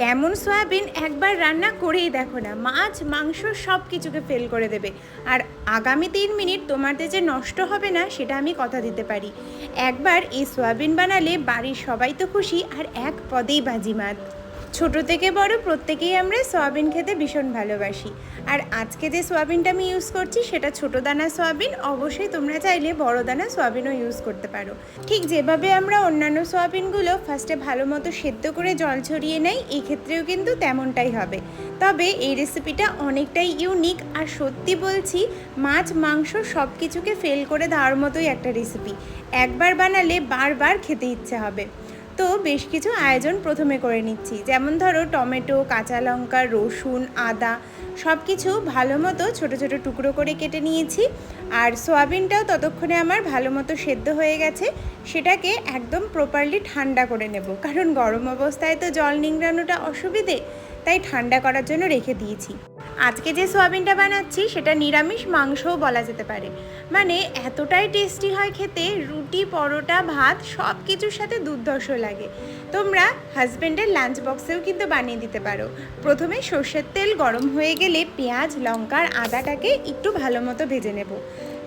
এমন সয়াবিন একবার রান্না করেই দেখো না, মাছ, মাংস সব কিছুকে ফেল করে দেবে। আর আগামী তিন মিনিট তোমাদের যে নষ্ট হবে না, সেটা আমি কথা দিতে পারি। একবার এই সয়াবিন বানালে বাড়ির সবাই তো খুশি, আর এক পদেই বাজিমাত। ছোট থেকে বড় প্রত্যেকেই আমরা সয়াবিন খেতে ভীষণ ভালোবাসি। আর আজকে যে সয়াবিনটা আমি ইউজ করছি, সেটা ছোট দানা সয়াবিন, অবশ্যই তোমরা চাইলে বড় দানা সয়াবিনও ইউজ করতে পারো। ঠিক যেভাবে আমরা অন্যান্য সয়াবিনগুলো ফার্স্টে ভালো মতো সেদ্ধ করে জল ছড়িয়ে নেই এই ক্ষেত্রেও কিন্তু তেমনটাই হবে। তবে এই রেসিপিটা অনেকটাই ইউনিক আর সত্যি বলছি, মাছ, মাংস সব কিছুকে ফেল করে দেওয়ার মতোই একটা রেসিপি একবার বানালে বারবার খেতে ইচ্ছে হবে। তো বেশ কিছু আয়োজন প্রথমে করে নিচ্ছি। যেমন ধরো টমেটো, কাঁচা লঙ্কা, রসুন, আদা সব কিছু ভালো মতো ছোটো ছোটো টুকরো করে কেটে নিয়েছি। আর সোয়াবিনটাও ততক্ষণে আমার ভালো মতো সেদ্ধ হয়ে গেছে। সেটাকে একদম প্রপারলি ঠান্ডা করে নেব। কারণ গরম অবস্থায় তো জল নিংড়ানোটা অসুবিধে। তাই ঠান্ডা করার জন্য রেখে দিয়েছি। আজকে যে সোয়াবিনটা বানাচ্ছি, সেটা নিরামিষ মাংসও বলা যেতে পারে। মানে এতটাই টেস্টি হয় খেতে, রুটি, পরোটা, ভাত সব কিছুর সাথে দুর্ধর্ষ লাগে। তোমরা হাজব্যান্ডের লাঞ্চ বক্সেও কিন্তু বানিয়ে দিতে পারো। প্রথমে সর্ষের তেল গরম হয়ে গেলে পেঁয়াজ, লঙ্কার আদাটাকে একটু ভালো মতো ভেজে নেব।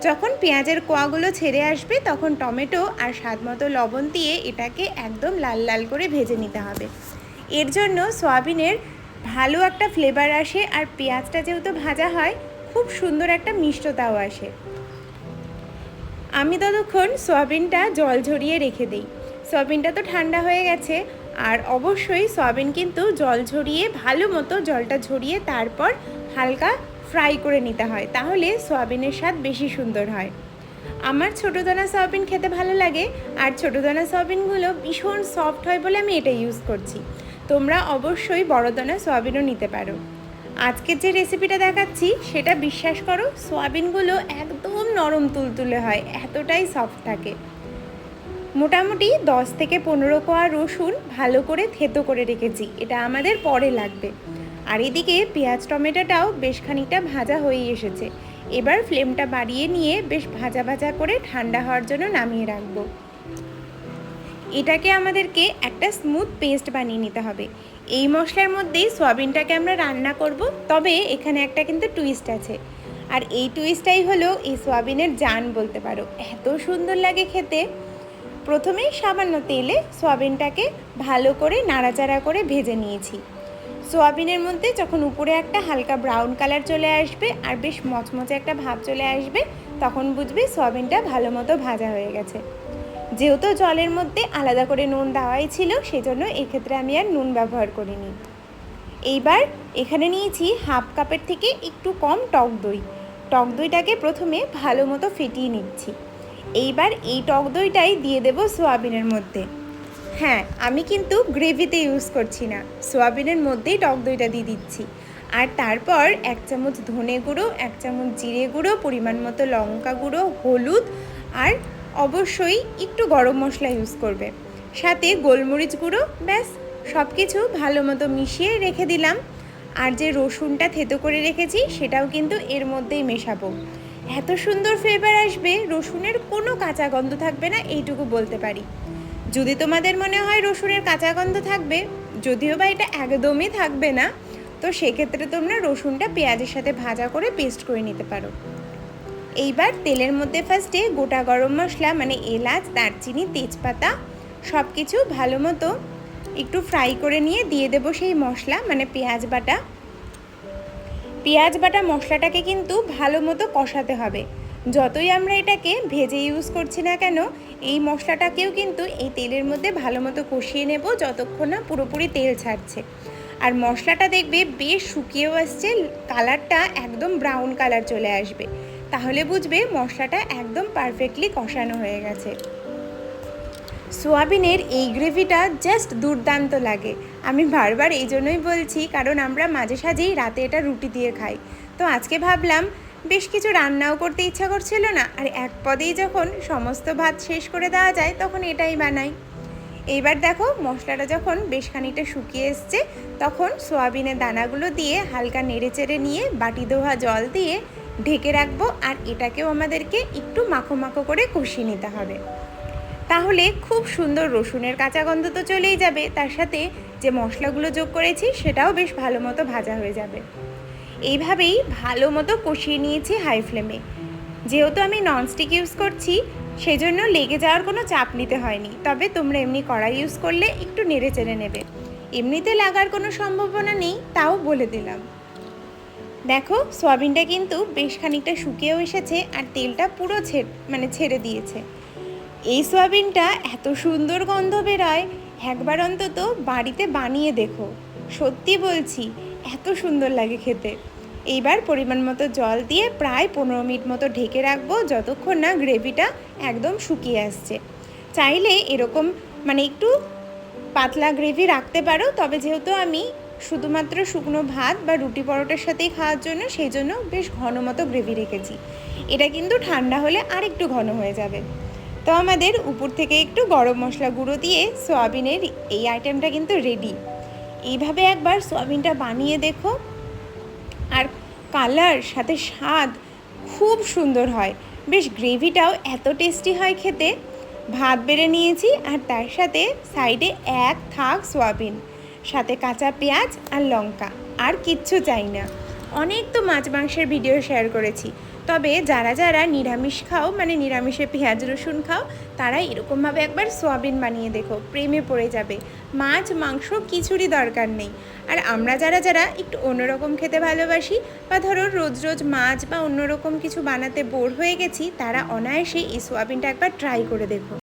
যখন পেঁয়াজের কোয়াগুলো ছেড়ে আসবে, তখন টমেটো আর স্বাদ মতো লবণ দিয়ে এটাকে একদম লাল লাল করে ভেজে নিতে হবে। এর জন্য সয়াবিনের ভালো একটা ফ্লেভার আসে আর পেঁয়াজটা যেহেতু ভাজা হয়, খুব সুন্দর একটা মিষ্টতাও আসে। আমি ততক্ষণ সয়াবিনটা জল ঝরিয়ে রেখে দিই। সয়াবিনটা তো ঠান্ডা হয়ে গেছে, আর অবশ্যই সয়াবিন কিন্তু জল ঝরিয়ে ভালো মতো জলটা ঝরিয়ে তারপর হালকা ফ্রাই করে নিতে হয়, তাহলে সয়াবিনের স্বাদ বেশি সুন্দর হয়। আমার ছোটো দানা সয়াবিন খেতে ভালো লাগে, আর ছোটো দানা সয়াবিনগুলো ভীষণ সফট হয় বলে আমি এটা ইউজ করছি। তোমরা অবশ্যই বড় দানা সয়াবিনও নিতে পারো। আজকের যে রেসিপিটা দেখাচ্ছি, সেটা বিশ্বাস করো, সয়াবিনগুলো একদম নরম তুলতুলে হয়, এতটাই সফট থাকে। মোটামুটি দশ থেকে পনেরো কোয়া রসুন ভালো করে থেতো করে রেখেছি, এটা আমাদের পরে লাগবে। আর এদিকে পেঁয়াজ টমেটোটাও বেশ খানিকটা ভাজা হয়েই এসেছে। এবার ফ্লেমটা বাড়িয়ে নিয়ে বেশ ভাজা ভাজা করে ঠান্ডা হওয়ার জন্য নামিয়ে রাখব। এটাকে আমাদেরকে একটা স্মুথ পেস্ট বানিয়ে নিতে হবে। এই মশলার মধ্যেই সয়াবিনটাকে আমরা রান্না করব, তবে এখানে একটা কিন্তু টুইস্ট আছে। আর এই টুইস্টটাই হলো এই সয়াবিনের জান বলতে পারো। এত সুন্দর লাগে খেতে। প্রথমেই সামান্য তেলে সয়াবিনটাকে ভালো করে নাড়াচাড়া করে ভেজে নিয়েছি। সোয়াবিনের মধ্যে যখন উপরে একটা হালকা ব্রাউন কালার চলে আসবে আর বেশ মচমচে একটা ভাব চলে আসবে, তখন বুঝবে সোয়াবিনটা ভালো মতো ভাজা হয়ে গেছে। যেহেতু জলের মধ্যে আলাদা করে নুন দেওয়াই ছিল, সেজন্য এক্ষেত্রে আমি আর নুন ব্যবহার করিনি। এইবার এখানে নিয়েছি হাফ কাপের থেকে একটু কম টক দই। টক দইটাকে প্রথমে ভালো মতো ফেটিয়ে নিচ্ছি। এইবার এই টক দইটাই দিয়ে দেব সোয়াবিনের মধ্যে। হ্যাঁ আমি কিন্তু গ্রেভিতে ইউজ করছি না, সোয়াবিনের মধ্যেই টক দইটা দিয়ে দিচ্ছি। আর তারপর এক চামচ ধনে গুঁড়ো, এক চামচ জিরে গুঁড়ো, পরিমাণ মতো লঙ্কা গুঁড়ো, হলুদ আর অবশ্যই একটু গরম মশলা ইউজ করবে। সাথে গোলমরিচ গুঁড়ো, ব্যাস সব কিছু ভালো মতো মিশিয়ে রেখে দিলাম। আর যে রসুনটা থেতো করে রেখেছি, সেটাও কিন্তু এর মধ্যেই মেশাবো। এত সুন্দর ফ্লেভার আসবে, রসুনের কোনো কাঁচা গন্ধ থাকবে না, এইটুকু বলতে পারি। যদি তোমাদের মনে হয় রসুনের কাঁচা গন্ধ থাকবে, যদিও বা এটা একদমই থাকবে না, তো সেক্ষেত্রে তোমরা রসুনটা পেঁয়াজের সাথে ভাজা করে পেস্ট করে নিতে পারো। এইবার তেলের মধ্যে ফার্স্টে গোটা গরম মশলা মানে এলাচ, দারচিনি, তেজপাতা সব কিছু ভালো মতো একটু ফ্রাই করে নিয়ে দিয়ে দেবো সেই মশলা মানে পেঁয়াজ বাটা। পেঁয়াজ বাটা মশলাটাকে কিন্তু ভালো মতো কষাতে হবে। যতই আমরা এটাকে ভেজে ইউজ করছি না কেন, এই মশলাটাকেও কিন্তু এই তেলের মধ্যে ভালো মতো কষিয়ে নেব যতক্ষণ না পুরোপুরি তেল ছাড়ছে। আর মশলাটা দেখবে বেশ শুকিয়েও আসছে কালারটা একদম ব্রাউন কালার চলে আসবে। তাহলে বুঝবে মশলাটা একদম পারফেক্টলি কষানো হয়ে গেছে। সোয়াবিনের এই গ্রেভিটা জাস্ট দুর্দান্ত লাগে। আমি বারবার এই জন্যই বলছি, কারণ আমরা মাঝে সাঝেই রাতে এটা রুটি দিয়ে খাই। তো আজকে ভাবলাম, বেশ কিছু রান্নাও করতে ইচ্ছা করছিল না, আর এক পদেই যখন সমস্ত ভাত শেষ করে দেওয়া যায়, তখন এটাই বানাই। এইবার দেখো, মশলাটা যখন বেশ খানিকটা শুকিয়ে এসছে, তখন সোয়াবিনের দানাগুলো দিয়ে হালকা নেড়ে চেড়ে নিয়ে বাটি দোহা জল দিয়ে ঢেকে রাখব আর এটাকেও আমাদেরকে একটু মাখো মাখো করে কষিয়ে নিতে হবে। তাহলে খুব সুন্দর রসুনের কাঁচা গন্ধ তো চলেই যাবে, তার সাথে যে মশলাগুলো যোগ করেছি সেটাও বেশ ভালো মতো ভাজা হয়ে যাবে। এইভাবেই ভালো মতো কষিয়ে নিয়েছি হাই ফ্লেমে। যেহেতু আমি ননস্টিক ইউজ করছি, সেজন্য লেগে যাওয়ার কোনো চাপ নিতে হয়নি, তবে তোমরা এমনি কড়াই ইউজ করলে একটু নেড়ে চেড়ে নেবে। এমনিতে লাগার কোনো সম্ভাবনা নেই, তাও বলে দিলাম। দেখো, সয়াবিনটা কিন্তু বেশ খানিকটা শুকিয়েও এসেছে আর তেলটা পুরো ছেড়ে মানে ছেড়ে দিয়েছে। এই সয়াবিনটা এত সুন্দর গন্ধ বেরোয়, একবার অন্তত বাড়িতে বানিয়ে দেখো। সত্যি বলছি, এত সুন্দর লাগে খেতে। এইবার পরিমাণ মতো জল দিয়ে প্রায় পনেরো মিনিট মতো ঢেকে রাখব যতক্ষণ না গ্রেভিটা একদম শুকিয়ে আসছে। চাইলে এরকম মানে একটু পাতলা গ্রেভি রাখতে পারো, তবে যেহেতু আমি শুধুমাত্র শুকনো ভাত বা রুটি পরোটার সাথেই খাওয়ার জন্য সেই জন্য বেশ ঘন মতো গ্রেভি রেখেছি। এটা কিন্তু ঠান্ডা হলে আর একটু ঘন হয়ে যাবে। তো আমাদের উপর থেকে একটু গরম মশলা গুঁড়ো দিয়ে সোয়াবিনের এই আইটেমটা কিন্তু রেডি এইভাবে একবার সোয়াবিনটা বানিয়ে দেখো। আর কালার, সাথে স্বাদ খুব সুন্দর হয়। বেশ গ্রেভিটাও এত টেস্টি হয় খেতে। ভাত বেড়ে নিয়েছি আর তার সাথে সাইডে এক থাক সোয়াবিন। সাথে কাঁচা পেঁয়াজ আর লঙ্কা। আর কিচ্ছু চাই না। অনেক তো মাছ মাংসের ভিডিও শেয়ার করেছি। তবে যারা যারা নিরামিষ খাও মানে নিরামিষে পেঁয়াজ, রসুন খাও তারা এরকমভাবে একবার সোয়াবিন বানিয়ে দেখো, প্রেমে পড়ে যাবে। মাছ, মাংস কিছুরই দরকার নেই। আর আমরা যারা যারা একটু অন্যরকম খেতে ভালোবাসি বা ধরো রোজ রোজ মাছ বা অন্যরকম কিছু বানাতে বোর হয়ে গেছি, তারা অনায়াসে এই সোয়াবিনটা একবার ট্রাই করে দেখো।